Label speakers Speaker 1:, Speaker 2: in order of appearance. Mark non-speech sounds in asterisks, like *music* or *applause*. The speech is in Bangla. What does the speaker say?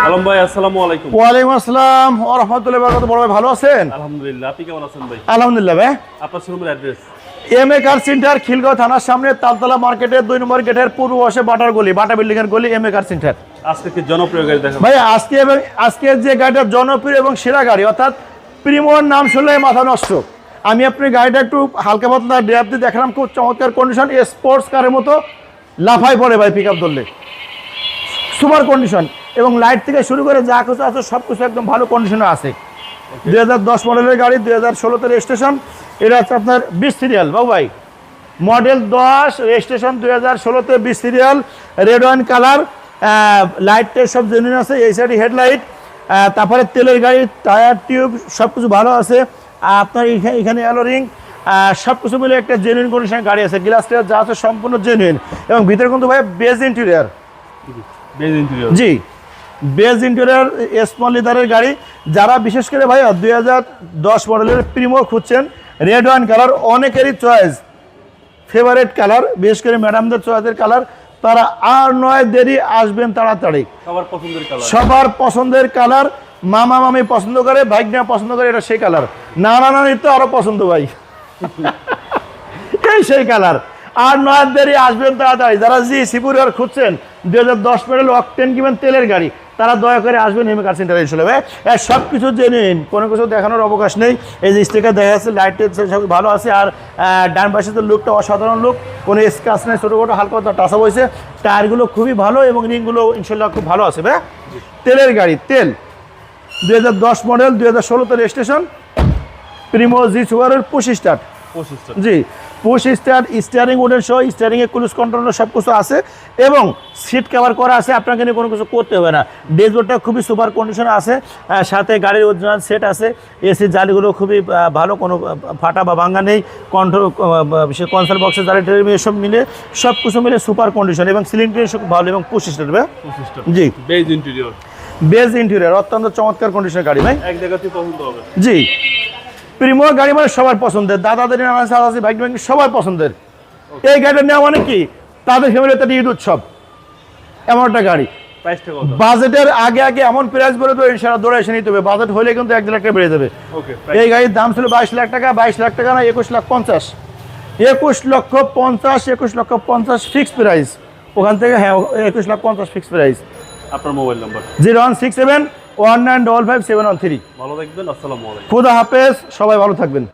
Speaker 1: আলম ভাই আসসালামু আলাইকুম।
Speaker 2: ওয়ালাইকুম আসসালাম। ও রহমতুল্লাহ বরকত বড় ভাই ভালো আছেন?
Speaker 1: আলহামদুলিল্লাহ আপনি কেমন আছেন ভাই?
Speaker 2: আলহামদুলিল্লাহ ভাই।
Speaker 1: আপনার শোরুমের address?
Speaker 2: M A car centre Khilgaon থানার সামনে তালতলা মার্কেটের দুই নম্বর গেটের পূর্ব পাশে বাটার গলি বাটা বিল্ডিং এর গলি এম এ কার সেন্টার।
Speaker 1: আজকে কি জনপ্রিয় গাড়ি দেখাবো
Speaker 2: ভাই আজকে এবং আজকে যে গাড়িটা জনপ্রিয় এবং সেরা গাড়ি অর্থাৎ প্রিমোর নাম শুনলে মাথা নষ্ট। আমি আপনি গাড়িটা একটু হালকা পাতলা ড্রাইভ দিয়ে দেখালাম খুব চমৎকার কন্ডিশন স্পোর্টস কারের মতো লাফাই পড়ে ভাই পিক আপ ধরলে। সুপার কন্ডিশন এবং লাইট থেকে শুরু করে যা কিছু আছে সব কিছু একদম ভালো কন্ডিশনে আছে। দুই হাজার দশ মডেলের গাড়ি দুই হাজার ষোলোতে রেজিস্ট্রেশন এটা হচ্ছে আপনার বিশ সিরিয়াল বাবু ভাই। মডেল দশ রেজিস্ট্রেশন দুই হাজার ষোলোতে বিশ সিরিয়াল রেড ওয়াইন কালার লাইটটা সব জেনুইন আছে এই সাইডে হেডলাইট তারপরে তেলের গাড়ি টায়ার টিউব সব কিছু ভালো আছে। আপনার এখানে এখানে অ্যালোরিং সব কিছু মিলে একটা জেনুইন কন্ডিশনের গাড়ি আছে। গ্লাস টিলাস যা আছে সম্পূর্ণ জেনুইন এবং ভিতরে কিন্তু ভাই বেজ ইন্টেরিয়ার
Speaker 1: বেজ ইন্টেরিয়র
Speaker 2: জি। বেজ ইন্টেরিয়ার স্মল লিদারের গাড়ি। যারা বিশেষ করে ভাই দুই হাজার দশ মডেলের প্রিমো খুঁজছেন রেড ওয়ান কালার অনেকেরই চয়েস ফেভারেট কালার বিশেষ করে ম্যাডামদের চয়েসের কালার তারা আর নয় দেরি আসবেন তাড়াতাড়ি।
Speaker 1: সবার পছন্দের কালার
Speaker 2: সবার পছন্দের কালার মামা মামি পছন্দ করে নেওয়া পছন্দ করে এটা সেই কালার নানা নানির তো আরও পছন্দ ভাই। *laughs* এই সেই কালার আর নয় দেরি আসবেন তাড়াতাড়ি। যারা জি সিপুর আর খুঁজছেন দুই হাজার দশ মডেল অকটেন কিংবা তেলের গাড়ি। তারা দয়া করে আসবেন হেমে কার সেন্টারে চলে ভাই সব কিছু জেনুইন কোনো কিছু দেখানোর অবকাশ নেই। এই যে স্টিকার দেখা যাচ্ছে লাইটের সব ভালো আছে। আর ডান পাশে তো লুকটা অসাধারণ লুক কোনো স্কাচ নেই ছোটোখাটো হালকা টাসা হয়েছে। টায়ারগুলো খুবই ভালো এবং রিংগুলো ইনশাল্লাহ খুব ভালো আছে ভাই তেলের গাড়ি তেল। দুই হাজার দশ মডেল দুই হাজার ষোলোতে রেজিস্ট্রেশন প্রিমো জি সুগারের পঁচিশ স্টার্ট জি। পুশ স্টার স্টিয়ারিং উডেন সহ স্টিয়ারিংয়ে ক্রুজ কন্ট্রোল সব কিছু আছে এবং সিট কভার করা আছে আপনাকে নিয়ে কোনো কিছু করতে হবে না। ডেজবোর্ডটা খুবই সুপার কন্ডিশন আছে সাথে গাড়ির অরিজিনাল সেট আছে এসির জালিগুলো খুবই ভালো কোনো ফাটা বা ভাঙ্গা নেই কন্ট্রোল সে কনসাল বক্সের জালি টেলি সব মিলে সব কিছু মিলে সুপার কন্ডিশন এবং সিলিং সব ভালো এবং পুশ স্টার জি।
Speaker 1: বেজ ইন্টেরিয়র
Speaker 2: বেজ ইন্টেরিয়ার অত্যন্ত চমৎকার কন্ডিশনের গাড়ি ভাই।
Speaker 1: এক জায়গাতে পছন্দ হবে।
Speaker 2: জি। প্রিমো গাড়ি মানে সবার পছন্দের। দাদাদের নানা সাদাসি ভাই ভাই সবার পছন্দের। এই গাড়িটা নেওয়া মানে কি? তাদের ফ্যামিলিতে একটা ঈদ উৎসব। এমন একটা গাড়ি। বাজেটের আগে আগে এমন প্রাইস বলে তো ইনশাল্লাহ দৌড়ে এসে নিতে হবে। বাজেট হলে কিন্তু এক লাখ টাকা বেড়ে যাবে। এই গাড়ির দাম ছিল বাইশ লাখ টাকা বাইশ লাখ টাকা না একুশ লাখ পঞ্চাশ। একুশ লক্ষ পঞ্চাশ একুশ লক্ষ পঞ্চাশ ফিক্সড প্রাইস ওখান থেকে হ্যাঁ একুশ লাখ পঞ্চাশ ফিক্সড প্রাইস
Speaker 1: আপনার mobile number
Speaker 2: zero one six seven one nine double five seven one three.
Speaker 1: ভালো থাকবেন আসসালামু আলাইকুম।
Speaker 2: খুদা হাফেজ সবাই ভালো থাকবেন।